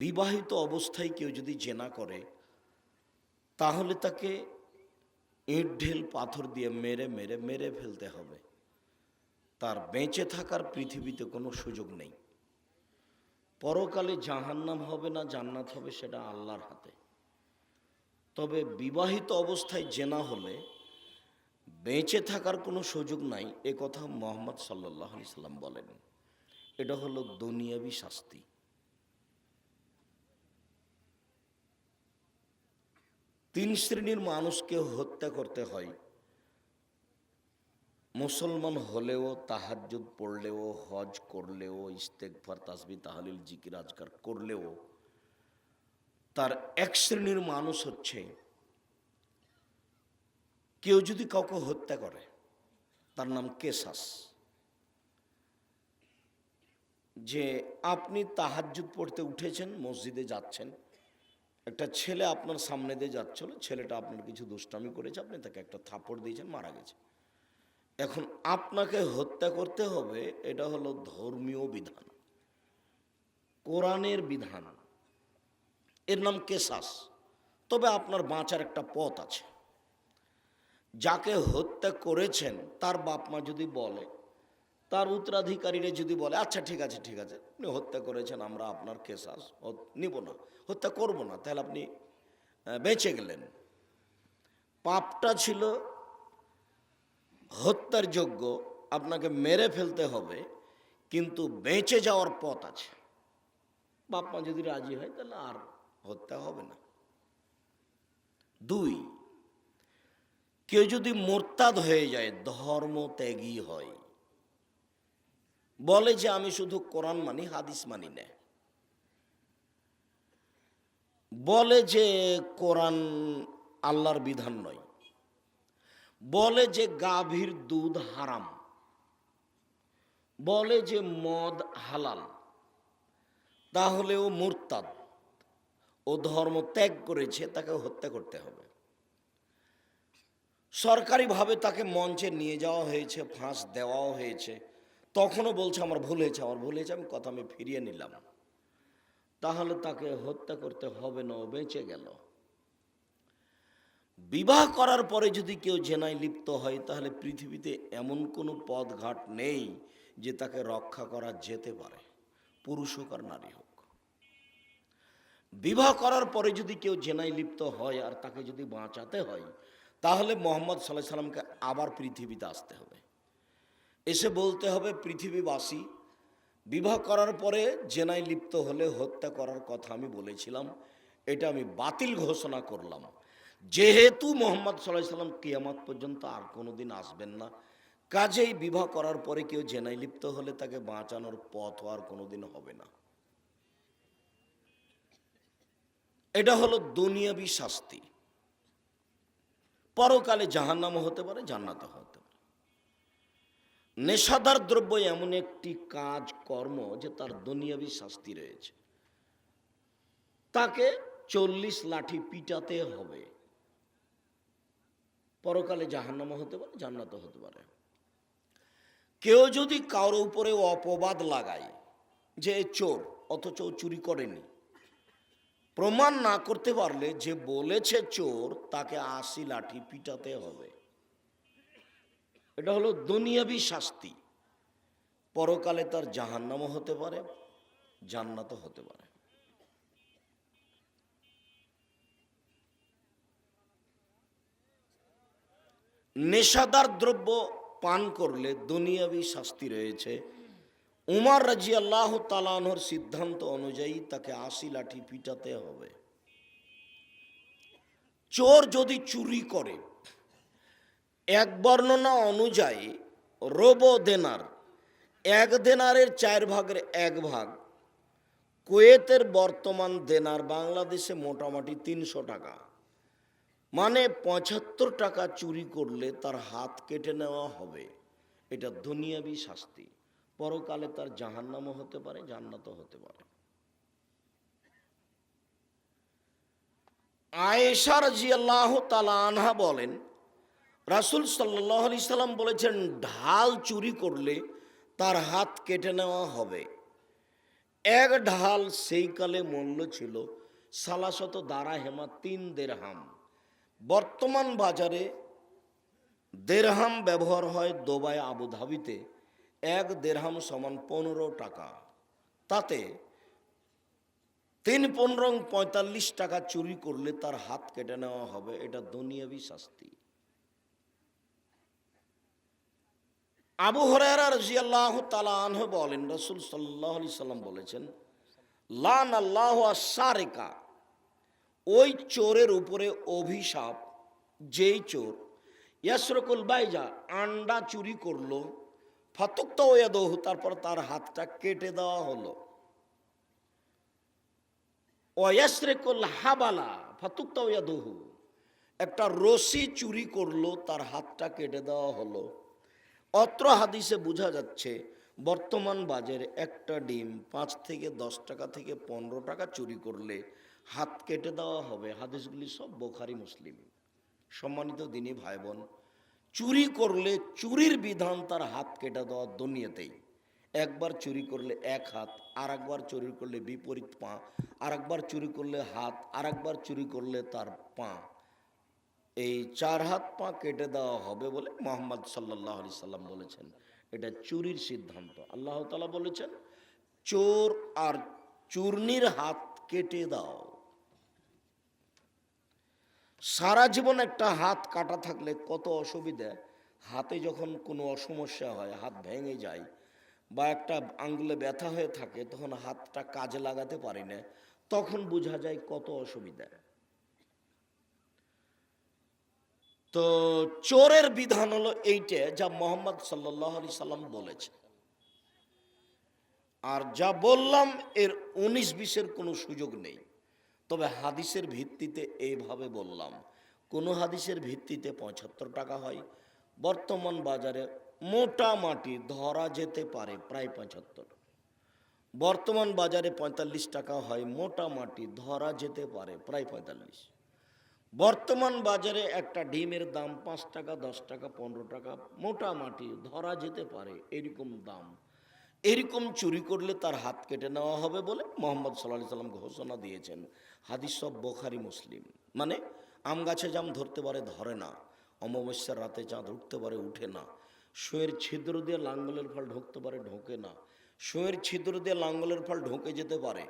বিবাহিত অবস্থায় কেউ যদি জেনা করে, তাহলে তাকে ইট ঢেল, পাথর দিয়ে মেরে মেরে মেরে ফেলতে হবে। তার বেঁচে থাকার পৃথিবীতে কোনো সুযোগ নেই। পরকালে জাহান্নাম হবে না, জান্নাত হবে সেটা আল্লাহর হাতে। তবে বিবাহিত অবস্থায় জেনা হলে বেঁচে থাকার কোনো সুযোগ নাই, এ কথা মোহাম্মদ সাল্লাহ সাল্লাম বলেন। এটা হলো দুনিয়াবি শাস্তি। তিন শ্রেণির মানুষকে হত্যা করতে হয়। মুসলমান হলেও তাহাজ্জুদ পড়লেও, হজ করলেও ইস্তেকফার তাসবি, তাহলিল, জিকির, আজকার করলেও তার এক শ্রেণির মানুষ হচ্ছে কেউ যদি কাউকে হত্যা করে, তার নাম কেসাস যে আপনি তাহাজ্জুদ পড়তে উঠেছেন, মসজিদে যাচ্ছেন একটা ছেলে আপনার সামনে দিয়ে যাচ্ছিল, ছেলেটা আপনার কিছু দুষ্টামি করেছে, আপনি তাকে একটা থাপড় দিয়েছেন, মারা গেছে। এখন আপনাকে হত্যা করতে হবে, এটা হলো ধর্মীয় বিধান। কোরআনের বিধান। এর নাম কেসাস। তবে আপনার বাঁচার একটা পথ আছে। যাকে হত্যা করেছেন, তার বাপ মা যদি বলে তার উত্তরাধিকারীরা যদি বলে আচ্ছা ঠিক আছে ঠিক আছে, আপনি হত্যা করেছেন, আমরা আপনার কেসাস নিব না, হত্যা করব না। তাহলে আপনি বেঁচে গেলেন। পাপটা ছিল হত্যার যোগ্য, আপনাকে মেরে ফেলতে হবে, কিন্তু বেঁচে যাওয়ার পথ আছে। বাপ মা যদি রাজি হয়, তাহলে আর হত্যা হবে না। দুই, কেউ যদি মোরতাদ হয়ে যায় ধর্ম ত্যাগী হয় বলে যে আমি শুধু কোরআন মানি, হাদিস মানি না। বলে যে কোরআন আল্লাহর বিধান নয়। বলে যে গাভীর দুধ হারাম। বলে যে মদ হালাল। তাহলেও মুরতাদ। ও ধর্ম ত্যাগ করেছে, তাকে হত্যা করতে হবে। সরকারিভাবে তাকে মঞ্চে নিয়ে যাওয়া হয়েছে, ফাঁস দেওয়াও হয়েছে। তখনও বলছে, আমার ভুল হয়েছে, আমার ভুল হয়েছে, আমি কথা আমি ফিরিয়ে নিলাম। তাহলে তাকে হত্যা করতে হবে না বেঁচে গেল। বিবাহ করার পরে যদি কেউ জেনায় লিপ্ত হয়, তাহলে পৃথিবীতে এমন কোনো পথঘাট নেই যে তাকে রক্ষা করা যেতে পারে, পুরুষ হোক আর নারী হোক। বিবাহ করার পরে যদি কেউ জেনায় লিপ্ত হয় আর তাকে যদি বাঁচাতে হয়, তাহলে মোহাম্মদ সাল্লাহ সাল্লামকে আবার পৃথিবীতে আসতে হবে। এসে বলতে হবে পৃথিবীবাসী, বিবাহ করার পরে জেনায় লিপ্ত হলে হত্যা করার কথা আমি বলেছিলাম, এটা আমি বাতিল ঘোষণা করলাম। যেহেতু মোহাম্মদ সাল্লাহ সাল্লাম কিয়ামত পর্যন্ত আর কোনো দিন আসবেন না, কাজেই বিবাহ করার পরে কেউ জেনায় লিপ্ত হলে তাকে বাঁচানোর পথ আর কোনো দিন হবে না। এটা হলো দুনিয়াবি শাস্তি। পরকালে জাহান্নামও হতে পারে জান্নাত হতে নেশাদার দ্রব্য এমন একটি কাজ, কর্ম যে তার দুনিয়াবি শাস্তি রয়েছে। তাকে চল্লিশ লাঠি পিটাতে হবে। পরকালে জাহান্নামও হতে পারে জান্নাত হতে পারে। কেউ যদি কারোর উপরে অপবাদ লাগায় যে চোর, অথচ চুরি করেনি, প্রমাণ না করতে পারলে যে বলেছে চোর, তাকে আশি লাঠি পিটাতে হবে। এটা হলো দুনিয়াবি শাস্তি। পরকালে তার জাহান্নামও হতে পারে, জান্নাতও হতে পারে। নেশাদার দ্রব্য পান করলে দুনিয়াবি শাস্তি রয়েছে। উমার রাজি আল্লাহ তালানহর সিদ্ধান্ত অনুযায়ী তাকে আশি লাঠি পিটাতে হবে। চোর যদি চুরি করে এক বর্ণনা অনুযায়ী রোব দেনার, এক দেনারের চার ভাগের এক ভাগ, কুয়েতের বর্তমান দেনার বাংলাদেশে মোটামুটি তিনশো টাকা। মানে পঁচাত্তর টাকা চুরি করলে তার হাত কেটে নেওয়া হবে। এটা দুনিয়াবি শাস্তি। পরকালে তার জাহান্নামও হতে পারে, জান্নাতও হতে পারে। আয়েশা রাজিয়াল্লাহ তালা আনহা বলেন রাসুল সাল্লাহ আলি সাল্লাম বলেছেন, ঢাল চুরি করলে তার হাত কেটে নেওয়া হবে। এক ঢাল সেই কালে মূল্য ছিল সালাশত দ্বারা হেমা তিন দেড়হাম। বর্তমান বাজারে দেড়হাম ব্যবহার হয় দুবাই আবুধাবিতে এক দেড়হাম সমান পনেরো টাকা। তাতে তিন পনেরো পঁয়তাল্লিশ টাকা চুরি করলে তার হাত কেটে নেওয়া হবে, এটা দুনিয়াবি শাস্তি। আবু হরারা রাজিয়াল্লাহ তালা আনহ বলেন, রসুল সাল্লাহ সাল্লাম বলেছেন লান আল্লাহ সারেকা ওই চোরের উপরে অভিশাপ, যেই চোর, ইয়াসরকুল বাইজা আন্ডা চুরি করল, ফাতুক্ত ওয়াদহু তারপর তার হাতটা কেটে দেওয়া হলো। ওয়াসরেকুল হাবালা ফাতুক্ত ওয়াদহু। একটা রশি চুরি করল, তার হাতটা কেটে দেওয়া হলো। অত্র হাদিসে বোঝা যাচ্ছে, বর্তমান বাজারে একটা ডিম পাঁচ থেকে দশ টাকা থেকে পনেরো টাকা চুরি করলে হাত কেটে দেওয়া হবে। হাদিসগুলি সব বোখারি মুসলিম। সম্মানিত দিনী ভাই বোন চুরি করলে চুরির বিধান তার হাত কেটে দেওয়া দুনিয়াতেই। একবার চুরি করলে এক হাত আর একবার চুরি করলে বিপরীত পা আর একবার চুরি করলে হাত আর একবার চুরি করলে তার পা। এই চার হাত পা কেটে দেওয়া হবে বলে মোহাম্মদ সাল্লাহ আলি সাল্লাম বলেছেন। এটা চুরির সিদ্ধান্ত। আল্লাহ তালা বলেছেন, চোর আর চূর্ণির হাত কেটে দাও। সারা জীবন একটা হাত কাটা থাকলে কত অসুবিধা? হাতে যখন কোনো অসমস্যা হয়, হাত ভেঙে যায় বা একটা আঙ্গুলে ব্যথা হয়ে থাকে, তখন হাতটা কাজে লাগাতে পারি না, তখন বোঝা যায় কত অসুবিধা। তো চোরের বিধান হলো এইটা যা মোহাম্মদ সাল্লাহ আলি সাল্লাম বলেছে। আর যা বললাম, এর উনিশ বিশের কোনো সুযোগ নেই। তবে হাদিসের ভিত্তিতে এইভাবে বললাম, কোনো হাদিসের ভিত্তিতে পঁচাত্তর টাকা হয়। বর্তমান বাজারে মোটামাটি ধরা যেতে পারে প্রায় পঁচাত্তর। বর্তমান বাজারে পঁয়তাল্লিশ টাকা হয় মোটামাটি ধরা যেতে পারে প্রায় পঁয়তাল্লিশ। বর্তমান বাজারে একটা ডিমের দাম পাঁচ টাকা, দশ টাকা, পনেরো টাকা মোটামাটি ধরা যেতে পারে, এরকম দাম। এরকম চুরি করলে তার হাত কেটে নেওয়া হবে বলে মোহাম্মদ সাল্লাহ সাল্লাম ঘোষণা দিয়েছেন। হাদিস সব বোখারি, মুসলিম। মানে আম গাছে জাম ধরতে পারে, ধরে না। অমাবস্যার রাতে চাঁদ উঠতে পারে, উঠে না। শোয়ের ছিদ্র দিয়ে লাঙ্গলের ফল ঢুকতে পারে, ঢোকে না। শোয়ের ছিদ্র দিয়ে লাঙ্গলের ফল ঢোকে যেতে পারে।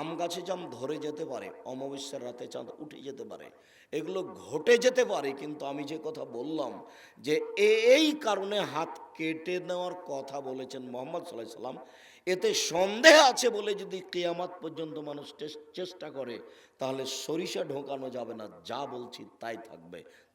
আম গাছে জাম ধরে যেতে পারে, অমাবস্যার রাতে চাঁদ উঠে যেতে পারে, এগুলো ঘটে যেতে পারে, কিন্তু আমি যে কথা বললাম যে এই কারণে হাত কেটে নেওয়ার কথা বলেছেন মোহাম্মদ সাল্লাহ সাল্লাম, এতে সন্দেহ আছে বলে যদি কেয়ামাত পর্যন্ত মানুষ চেষ্টা করে, তাহলে সরিষা ঢোকানো যাবে না, যা বলছি তাই থাকবে।